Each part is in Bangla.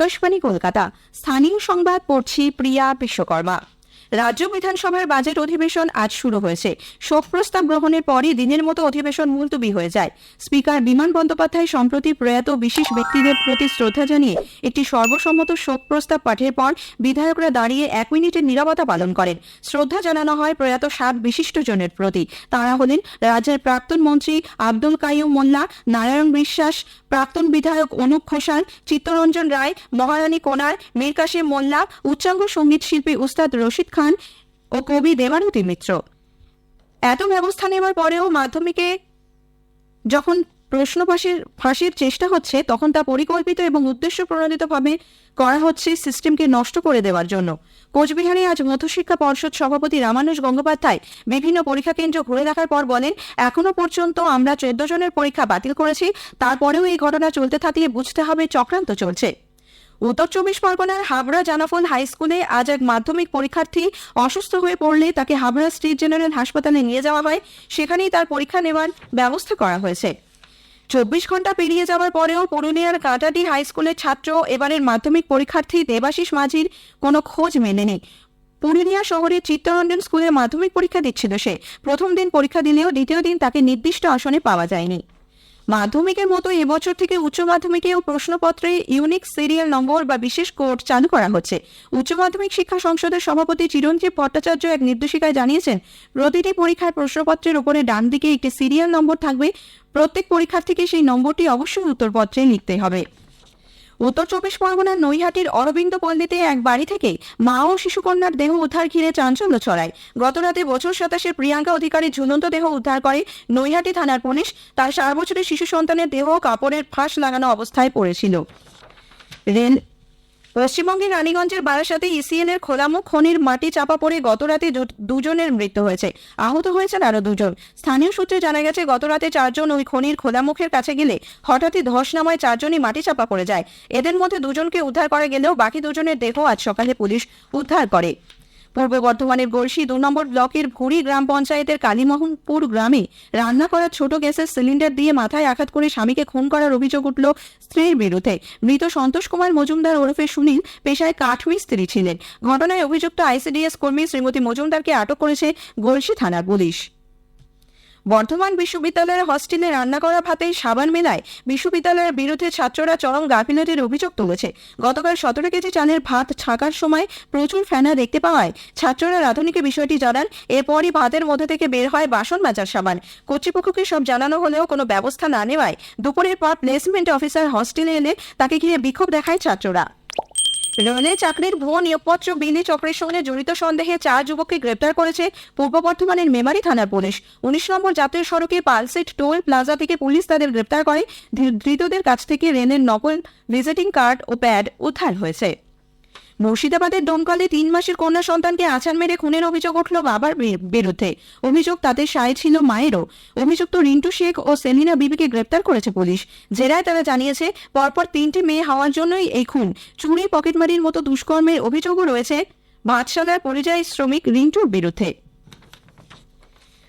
আকাশবাণী কলকাতা। স্থানীয় সংবাদ পড়ছি প্রিয়া বিশ্বকর্মা। রাজ্য বিধানসভার বাজেট অধিবেশন আজ শুরু হয়েছে। শোক প্রস্তাব গ্রহণের পরই দিনের মতো অধিবেশন মুলতবি হয়ে যায়। স্পিকার বিমান বন্দ্যোপাধ্যায় সম্প্রতি প্রয়াত বিশেষ ব্যক্তিদের প্রতি শ্রদ্ধা জানিয়ে একটি সর্বসম্মত শোক প্রস্তাব পাঠের পর বিধায়করা দাঁড়িয়ে এক মিনিটের নীরবতা পালন করেন। শ্রদ্ধা জানানো হয় প্রয়াত সাত বিশিষ্ট জনের প্রতি। তারা হলেন রাজ্যের প্রাক্তন মন্ত্রী আব্দুল কাইয়ুম মোল্লা, নারায়ণ বিশ্বাস, প্রাক্তন বিধায়ক অনুপ ঘোষাল, চিত্তরঞ্জন রায়, মহারানী কোনার মীর কাসিম মোল্লা, উচ্চাঙ্গ সংগীত শিল্পী উস্তাদ রশিদ খান ও কবি দেবারতী মিত্র। এত ব্যবস্থা নেওয়ার পরেও মাধ্যমিকে যখন প্রশ্ন ফাঁসির ফাঁসির চেষ্টা হচ্ছে, তখন তা পরিকল্পিত এবং উদ্দেশ্য প্রণোদিতভাবে করা হচ্ছে সিস্টেমকে নষ্ট করে দেওয়ার জন্য। কোচবিহারে আজ মধ্যশিক্ষা পর্ষদ সভাপতি রামানুজ গঙ্গোপাধ্যায় বিভিন্ন পরীক্ষা কেন্দ্র ঘুরে দেখার পর বলেন, এখনও পর্যন্ত আমরা চোদ্দ জনের পরীক্ষা বাতিল করেছি, তারপরেও এই ঘটনা চলতে থাকলে বুঝতে হবে চক্রান্ত চলছে। উত্তর চব্বিশ পরগনার হাবড়া জানাফল হাই স্কুলে আজ এক মাধ্যমিক পরীক্ষার্থী অসুস্থ হয়ে পড়লে তাকে হাবড়া স্টেট জেনারেল হাসপাতালে নিয়ে যাওয়া হয়। সেখানেই তার পরীক্ষা নেওয়ার ব্যবস্থা করা হয়েছে। চব্বিশ ঘণ্টা পেরিয়ে যাওয়ার পরেও পুরুলিয়ার কাটাটি হাই স্কুলের ছাত্র এবারের মাধ্যমিক পরীক্ষার্থী দেবাশিস মাঝির কোনো খোঁজ মেলেনি পুরুলিয়া শহরের চিত্তরঞ্জন স্কুলে মাধ্যমিক পরীক্ষা দিচ্ছিল সে। প্রথম দিন পরীক্ষা দিলেও দ্বিতীয় দিন তাকে নির্দিষ্ট আসনে পাওয়া যায়নি। মাধ্যমিকের মতো এবছর থেকে উচ্চ মাধ্যমিকেও প্রশ্নপত্রে ইউনিক সিরিয়াল নম্বর বা বিশেষ কোড চালু করা হচ্ছে। উচ্চ মাধ্যমিক শিক্ষা সংসদের সভাপতি চিরঞ্জীব ভট্টাচার্য এক নির্দেশিকায় জানিয়েছেন, প্রতিটি পরীক্ষার প্রশ্নপত্রের উপরে ডান দিকে একটি সিরিয়াল নম্বর থাকবে। প্রত্যেক পরীক্ষার্থীকে সেই নম্বরটি অবশ্যই উত্তরপত্রে লিখতে হবে। উত্তর চব্বিশ পরগনার নৈহাটির অরবিন্দ পল্লীতে এক বাড়ি থেকে মা ও শিশুকন্যার দেহ উদ্ধার ঘিরে চাঞ্চল্য ছড়ায়। গতরাতে বছর সাতাশের প্রিয়াঙ্কা অধিকারীর ঝুলন্ত দেহ উদ্ধার করে নৈহাটি থানার পুলিশ। তার সারা বছরের শিশু সন্তানের দেহ কাপড়ের ফাঁস লাগানো অবস্থায় পড়েছিল। রেল পশ্চিমবঙ্গের রানীগঞ্জের বারাসাতে ইসিএল এর খোলামুখ খনির মাটি চাপা পড়ে গতরাতে দুজনের মৃত্যু হয়েছে। আহত হয়েছেন আরও দুজন। স্থানীয় সূত্রে জানা গেছে, গতরাতে চারজন ওই খনির খোলামুখের কাছে গেলে হঠাৎই ধস নামায় চারজনই মাটি চাপা পড়ে যায়। এদের মধ্যে দুজনকে উদ্ধার করা গেলেও বাকি দুজনের দেহ আজ সকালে পুলিশ উদ্ধার করে। পূর্ব বর্ধমানের গড়শি দু নম্বর ব্লকের ভুড়ি গ্রাম পঞ্চায়েতের কালীমোহনপুর গ্রামে রান্না করা ছোট গ্যাসের সিলিন্ডার দিয়ে মাথায় আঘাত করে স্বামীকে খুন করার অভিযোগ উঠল স্ত্রীর বিরুদ্ধে। মৃত সন্তোষ কুমার মজুমদার ওরফে সুনীল পেশায় কাঠুই কাঠমিস্ত্রি ছিলেন। ঘটনায় অভিযুক্ত আইসিডিএস কর্মী শ্রীমতী মজুমদারকে আটক করেছে গড়শি থানার পুলিশ। বর্ধমান বিশ্ববিদ্যালয়ের হস্টেলে রান্না করা ভাতে সাবান মেলায় বিশ্ববিদ্যালয়ের বিরুদ্ধে ছাত্ররা চরম গাফিলতির অভিযোগ তুলেছে। গতকাল সতেরো কেজি চালের ভাত ছাকার সময় প্রচুর ফেনা দেখতে পাওয়ায় ছাত্ররা রাধুনীকে বিষয়টি জানান, এরপরই ভাতের মধ্যে থেকে বের হয় বাসন মাজার সাবান। কর্তৃপক্ষকে সব জানানো হলেও কোনো ব্যবস্থা না নেওয়ায় দুপুরের পর প্লেসমেন্ট অফিসার হস্টেলে এলে তাকে ঘিরে বিক্ষোভ দেখায় ছাত্ররা। রেলে চাকরির ভুয়ো নিয়োগপত্র, বিলি চক্রের সঙ্গে জড়িত সন্দেহে চার যুবককে গ্রেপ্তার করেছে পূর্ব বর্ধমানের মেমারি থানার পুলিশ। উনিশ নম্বর জাতীয় সড়কে পালসেট টোল প্লাজা থেকে পুলিশ তাদের গ্রেপ্তার করে। ধৃতদের কাছ থেকে রেনের নকল ভিজিটিং কার্ড ও প্যাড উদ্ধার হয়েছে। মুর্শিদাবাদের ডোমকালে তিন মাসের কন্যা সন্তানকে আছাড় মেরে খুনের অভিযোগ উঠল বাবার বিরুদ্ধে। অভিযোগ তাদের সায় ছিল মায়েরও। অভিযুক্ত রিন্টু শেখ ও সেলিনা বিবিকে গ্রেপ্তার করেছে পুলিশ। জেরায় তারা জানিয়েছে, পরপর তিনটি মেয়ে হওয়ার জন্যই এই খুন। চুরি, পকেটমারির মতো দুষ্কর্মের অভিযোগও রয়েছে। ভাতশালার পরিযায়ী শ্রমিক রিন্টুর বিরুদ্ধে।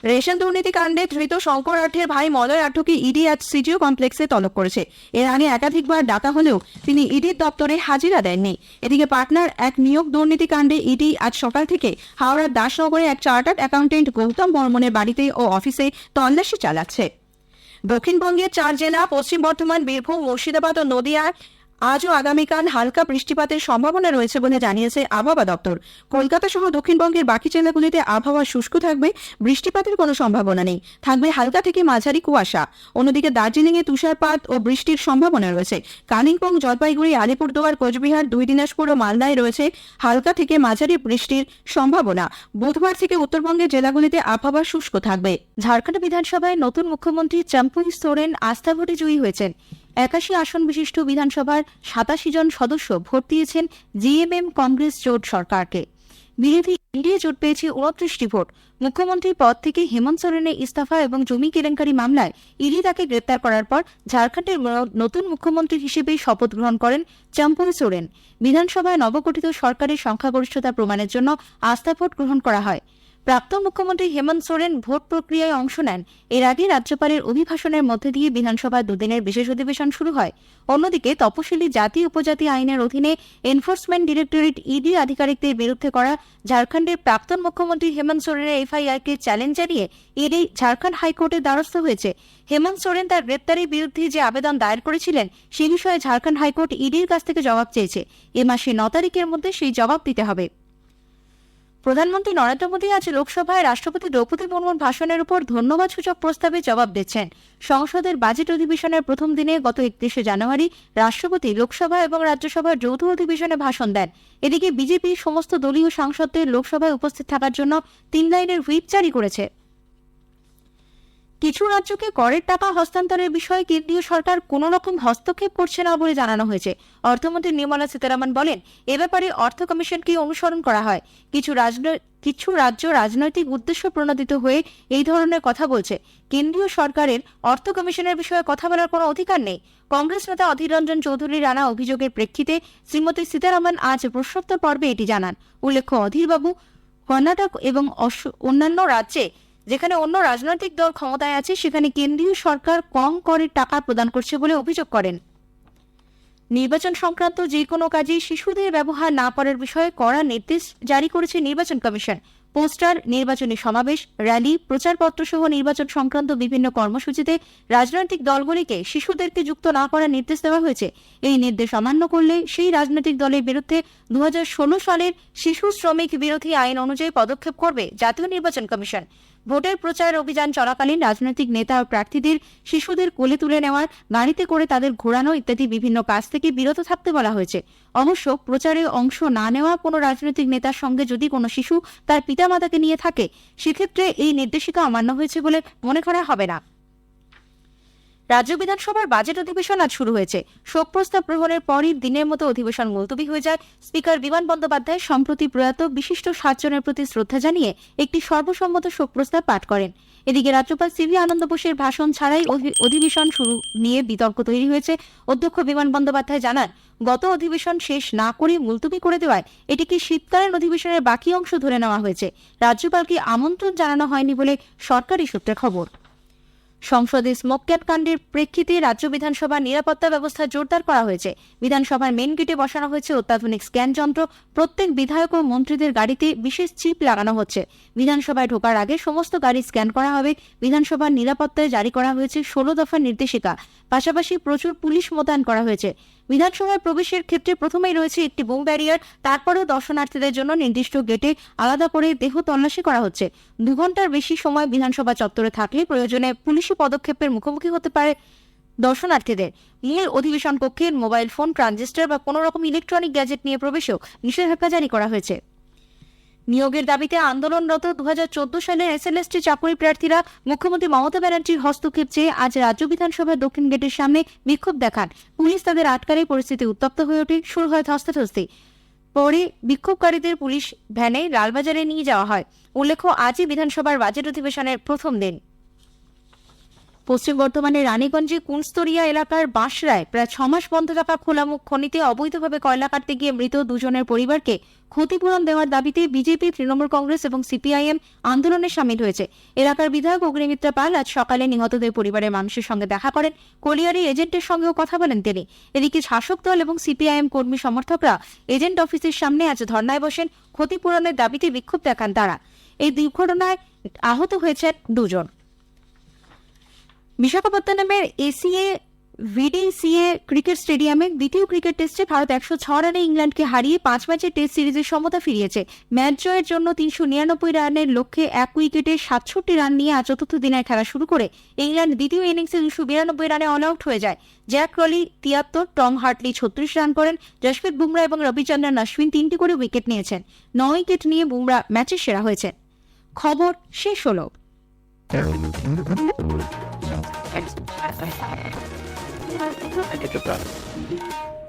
রেশন দুর্নীতি কাণ্ডে ধৃত শঙ্কর আঠের ভাই মলয় আঠকে ইডি আজ সিজিও কমপ্লেক্সে তলব করেছে। এর আগে একাধিকবার ডাকা হলেও তিনি ইডির দপ্তরে হাজিরা দেননি। এদিকে পাটনার এক নিয়োগ দুর্নীতি কাণ্ডে ইডি আজ সকাল থেকে হাওড়ার দাসনগরে এক চার্টার্ড অ্যাকাউন্টেন্ট গৌতম বর্মনের বাড়িতে ও অফিসে তল্লাশি চালাচ্ছে। দক্ষিণবঙ্গের চার জেলা, পশ্চিম বর্ধমান, বীরভূম, মুর্শিদাবাদ ও নদিয়ায় আজও আগামীকাল হালকা বৃষ্টিপাতের সম্ভাবনা রয়েছে বলে জানিয়েছে আবহাওয়া দপ্তর। কলকাতা সহ দক্ষিণবঙ্গের বাকি জেলাগুলিতে আবহাওয়া শুষ্ক থাকবে, বৃষ্টিপাতের কোনো সম্ভাবনা নেই। থাকবে হালকা থেকে মাঝারি কুয়াশা। অন্যদিকে দার্জিলিংয়ে তুষারপাত ও বৃষ্টির সম্ভাবনা রয়েছে। কালিম্পং, জলপাইগুড়ি, আলিপুরদুয়ার, কোচবিহার, দুই দিনাজপুর ও মালদায় রয়েছে হালকা থেকে মাঝারি বৃষ্টির সম্ভাবনা। বুধবার থেকে উত্তরবঙ্গের জেলাগুলিতে আবহাওয়া শুষ্ক থাকবে। ঝাড়খণ্ড বিধানসভায় নতুন মুখ্যমন্ত্রী চম্পুই সোরেন আস্থা ভোটে জয়ী হয়েছেন। একাশি আসন বিশিষ্ট বিধানসভার সাতাশি জন সদস্য ভোট দিয়েছেন জিএমএম কংগ্রেস জোট সরকারকে। বিরোধী এনডিএ জোট পেয়েছে উনত্রিশটি ভোট। মুখ্যমন্ত্রীর পদ থেকে হেমন্ত সোরেনের ইস্তফা এবং জমি কেলেঙ্কারি মামলায় ইডি তাকে গ্রেপ্তার করার পর ঝাড়খণ্ডের নতুন মুখ্যমন্ত্রী হিসেবে শপথ গ্রহণ করেন চম্পুই সোরেন। বিধানসভায় নবগঠিত সরকারের সংখ্যাগরিষ্ঠতা প্রমাণের জন্য আস্থা ভোট গ্রহণ করা হয়। প্রাক্তন মুখ্যমন্ত্রী হেমন্ত সোরেন ভোট প্রক্রিয়ায় অংশ নেন। এর আগে রাজ্যপালের অভিভাষণের মধ্যে দিয়ে বিধানসভায় দুদিনের বিশেষ অধিবেশন শুরু হয়। অন্যদিকে তপশিলি জাতি উপজাতি আইনের অধীনে এনফোর্সমেন্ট ডিরেক্টরেট ইডি আধিকারিকদের বিরুদ্ধে করা ঝাড়খণ্ডের প্রাক্তন মুখ্যমন্ত্রী হেমন্ত সোরেনের এফআইআরকে চ্যালেঞ্জ জানিয়ে ইডি ঝাড়খণ্ড হাইকোর্টের দ্বারস্থ হয়েছে। হেমন্ত সোরেন তার গ্রেপ্তারের বিরুদ্ধে যে আবেদন দায়ের করেছিলেন, সে বিষয়ে ঝাড়খণ্ড হাইকোর্ট ইডির কাছ থেকে জবাব চেয়েছে। এ মাসে ন তারিখের মধ্যে সেই জবাব দিতে হবে। প্রধানমন্ত্রী নরেন্দ্র মোদী আজ লোকসভায় রাষ্ট্রপতি দ্রৌপদী মুর্মুর ভাষণের উপর ধন্যবাদ সূচক প্রস্তাবে জবাব দিচ্ছেন। সংসদের বাজেট অধিবেশনের প্রথম দিনে গত একত্রিশে জানুয়ারি রাষ্ট্রপতি লোকসভা এবং রাজ্যসভার যৌথ অধিবেশনে ভাষণ দেন। এদিকে বিজেপি সমস্ত দলীয় সাংসদদের লোকসভায় উপস্থিত থাকার জন্য তিন লাইনের হুইপ জারি করেছে। কিছু রাজ্যকে করের টাকা হস্তান্তরের বিষয়ে কেন্দ্রীয় সরকার কোনো রকম হস্তক্ষেপ করছে না বলে জানানো হয়েছে। অর্থমন্ত্রী নির্মলা সীতারামন বলেন, এ ব্যাপারে অর্থ কমিশনকে অনুসরণ করা হয়। কিছু কিছু রাজ্য রাজনৈতিক উদ্দেশ্য প্রণোদিত হয়ে এই ধরনের কথা বলছে। কেন্দ্রীয় সরকারের অর্থ কমিশনের বিষয়ে কথা বলার কোনো অধিকার নেই। কংগ্রেস নেতা অধীর রঞ্জন চৌধুরীর আনা অভিযোগের প্রেক্ষিতে শ্রীমতী সীতারামন আজ প্রশ্নোত্তর পর্বে এটি জানান। উল্লেখ্য, অধীরবাবু কর্ণাটক এবং অন্যান্য রাজ্যে যেখানে অন্য রাজনৈতিক দল ক্ষমতায় আছে, সেখানে কেন্দ্রীয় সরকার কম করের টাকা প্রদান করছে বলে অভিযোগ করেন। নির্বাচন সংক্রান্ত যে কোনো কাজে শিশুদের ব্যবহার না করার বিষয়ে কড়া নির্দেশ জারি করেছে নির্বাচন কমিশন। পোস্টার, নির্বাচনী সমাবেশ, র্যালি প্রচারপত্র সহ নির্বাচন সংক্রান্ত বিভিন্ন কর্মসূচিতে রাজনৈতিক দলগুলিকে শিশুদেরকে যুক্ত না করার নির্দেশ দেওয়া হয়েছে। এই নির্দেশ অমান্য করলে সেই রাজনৈতিক দলের বিরুদ্ধে দু হাজার ষোলো সালের শিশু শ্রমিক বিরোধী আইন অনুযায়ী পদক্ষেপ করবে জাতীয় নির্বাচন কমিশন। ভোটের প্রচার অভিযান চলাকালীন রাজনৈতিক নেতা ও প্রার্থীদের শিশুদের কোলে তুলে নেওয়ার, গাড়িতে করে তাদের ঘোরানো ইত্যাদি বিভিন্ন কাজ থেকে বিরত থাকতে বলা হয়েছে। অবশ্য প্রচারে অংশ না নেওয়া কোনো রাজনৈতিক নেতার সঙ্গে যদি কোনো শিশু তার পিতামাতাকে নিয়ে থাকে, সেক্ষেত্রে এই নির্দেশিকা অমান্য হয়েছে বলে মনে করা হবে না। রাজ্য বিধানসভার বাজেট অধিবেশন আজ শুরু হয়েছে। শোক প্রস্তাব গ্রহণের পরই দিনের মতো অধিবেশন মুলতবি হয়ে যায়। স্পিকার বিমান বন্দ্যোপাধ্যায় সম্প্রতি প্রয়াত বিশিষ্ট সাতজনের প্রতি শ্রদ্ধা জানিয়ে একটি সর্বসম্মত শোক প্রস্তাব পাঠ করেন। এদিকে রাজ্যপাল সিভি আনন্দ বোসের ভাষণ ছাড়াই অধি- অধিবেশন শুরু নিয়ে বিতর্ক তৈরি হয়েছে। অধ্যক্ষ বিমান বন্দ্যোপাধ্যায় জানান, গত অধিবেশন শেষ না করে মুলতবি করে দেওয়ায় এটিকে শীতকালীন অধিবেশনের বাকি অংশ ধরে নেওয়া হয়েছে। রাজ্যপালকে আমন্ত্রণ জানানো হয়নি বলে সরকারি সূত্রে খবর। সংসদে স্মোকক্যাপ কাণ্ডের প্রেক্ষিতে রাজ্য বিধানসভার নিরাপত্তা ব্যবস্থা জোরদার করা হয়েছে। বিধানসভার মেন গেটে বসানো হয়েছে অত্যাধুনিক স্ক্যান যন্ত্র। প্রত্যেক বিধায়ক ও মন্ত্রীদের গাড়িতে বিশেষ চিপ লাগানো হচ্ছে। বিধানসভায় ঢোকার আগে সমস্ত গাড়ি স্ক্যান করা হবে। বিধানসভার নিরাপত্তায় জারি করা হয়েছে ষোলো দফার নির্দেশিকা। পাশাপাশি প্রচুর পুলিশ মোতায়েন করা হয়েছে। বিধানসভায় প্রবেশের ক্ষেত্রে প্রথমেই রয়েছে একটি বোম ব্যারিয়ার, তারপরেও দর্শনার্থীদের জন্য নির্দিষ্ট গেটে আলাদা করে দেহ তল্লাশি করা হচ্ছে। দু ঘণ্টার বেশি সময় বিধানসভা চত্বরে থাকলে প্রয়োজনে পুলিশি পদক্ষেপের মুখোমুখি হতে পারে দর্শনার্থীদের। মূল অধিবেশন কক্ষের মোবাইল ফোন, ট্রানজিস্টার বা কোনো রকম ইলেকট্রনিক গ্যাজেট নিয়ে প্রবেশেও নিষেধাজ্ঞা জারি করা হয়েছে। নিয়োগের দাবিতে আন্দোলনরত দু সালের এসএলএসটি চাকরি প্রার্থীরা মুখ্যমন্ত্রী মমতা ব্যানার্জির হস্তক্ষেপ চেয়ে আজ রাজ্য বিধানসভার দক্ষিণ গেটের সামনে বিক্ষোভ দেখান। পুলিশ তাদের আটকারে পরিস্থিতি উত্তপ্ত হয়ে ওঠে। শুরু হয় ধস্তাধস্তি। পরে বিক্ষোভকারীদের পুলিশ ভ্যানে লালবাজারে নিয়ে যাওয়া হয়। উল্লেখ্য, আজই বিধানসভার বাজেট অধিবেশনের প্রথম দিন। পশ্চিম বর্ধমানের রানীগঞ্জে কুনস্তরিয়া এলাকার বাঁশরায় প্রায় ছমাস বন্ধ থাকা খোলামুখ খনিতে অবৈধভাবে কয়লা কাটতে গিয়ে মৃত দুজনের পরিবারকে ক্ষতিপূরণ দেওয়ার দাবিতে বিজেপি, তৃণমূল কংগ্রেস এবং সিপিআইএম আন্দোলনে সামিল হয়েছে। এলাকার বিধায়ক অগ্নিমিত্রা পাল আজ সকালে নিহতদের পরিবারের মানুষের সঙ্গে দেখা করেন। কলিয়ারি এজেন্টের সঙ্গেও কথা বলেন তিনি। এদিকে শাসক দল এবং সিপিআইএম কর্মী সমর্থকরা এজেন্ট অফিসের সামনে আজ ধর্নায় বসেন। ক্ষতিপূরণের দাবিতে বিক্ষোভ দেখান তারা। এই দুর্ঘটনায় আহত হয়েছেন দুজন। বিশাখাপত্তনমের এসিএ, ভিডিসিএ ক্রিকেট স্টেডিয়ামে দ্বিতীয় ক্রিকেট টেস্টে ভারত একশো ছ রানে ইংল্যান্ডকে হারিয়ে পাঁচ ম্যাচের টেস্ট সিরিজের সমতা ফিরিয়েছে। ম্যাচ জয়ের জন্য তিনশো নিরানব্বই রানের লক্ষ্যে এক উইকেটে সাতষট্টি রান নিয়ে আজ চতুর্থ দিনের খেলা শুরু করে। ইংল্যান্ড দ্বিতীয় ইনিংসে দুশো বিরানব্বই রানে অল আউট হয়ে যায়। জ্যাক রলি তিয়াত্তর, টম হার্টলি ছত্রিশ রান করেন। যশপ্রীত বুমরা এবং রবিচন্দ্রন অশ্বিন তিনটি করে উইকেট নিয়েছেন। ন উইকেট নিয়ে বুমরা ম্যাচের সেরা হয়েছেন। খবর শেষ হলো। Thanks.